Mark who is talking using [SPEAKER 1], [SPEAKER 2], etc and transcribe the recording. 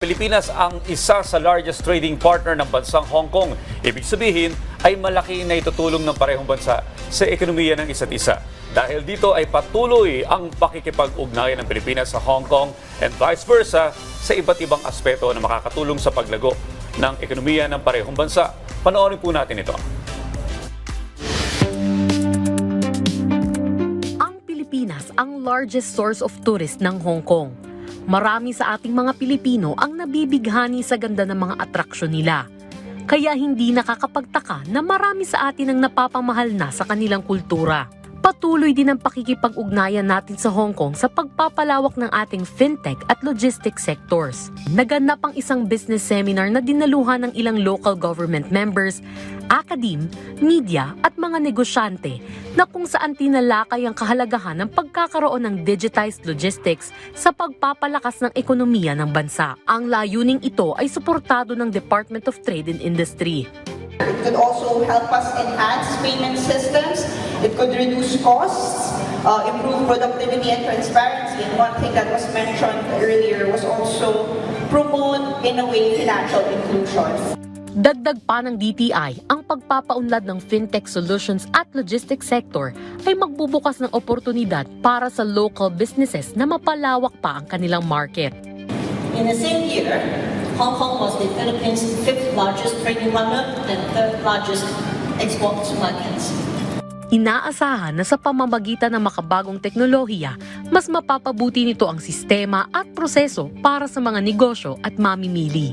[SPEAKER 1] Pilipinas ang isa sa largest trading partner ng bansang Hong Kong. Ibig sabihin ay malaki na itutulong ng parehong bansa sa ekonomiya ng isa't isa. Dahil dito ay patuloy ang pakikipag-ugnayan ng Pilipinas sa Hong Kong and vice versa sa iba't ibang aspeto na makakatulong sa paglago ng ekonomiya ng parehong bansa. Panoorin po natin ito.
[SPEAKER 2] Ang Pilipinas ang largest source of tourist ng Hong Kong. Marami sa ating mga Pilipino ang nabibighani sa ganda ng mga atraksyon nila. Kaya hindi nakakapagtaka na marami sa atin ang napapamahal na sa kanilang kultura. Patuloy din ang pakikipag-ugnayan natin sa Hong Kong sa pagpapalawak ng ating fintech at logistics sectors. Naganap ang isang business seminar na dinaluhan ng ilang local government members, akadim, media at mga negosyante na kung saan tinalakay ang kahalagahan ng pagkakaroon ng digitized logistics sa pagpapalakas ng ekonomiya ng bansa. Ang layuning ito ay suportado ng Department of Trade and Industry.
[SPEAKER 3] It could also help us enhance payment systems. It could reduce costs, uh, improve productivity and transparency. And one thing that was mentioned earlier was also promote, in a way, financial inclusion.
[SPEAKER 2] Dagdag pa ng DTI, ang pagpapaunlad ng fintech solutions at logistics sector ay magbubukas ng oportunidad para sa local businesses na mapalawak pa ang kanilang market.
[SPEAKER 4] In the same year, Hong Kong was the Philippines' fifth largest trading partner and third largest export markets.
[SPEAKER 2] Inaasahan na sa pamamagitan ng makabagong teknolohiya, mas mapapabuti nito ang sistema at proseso para sa mga negosyo at mamimili.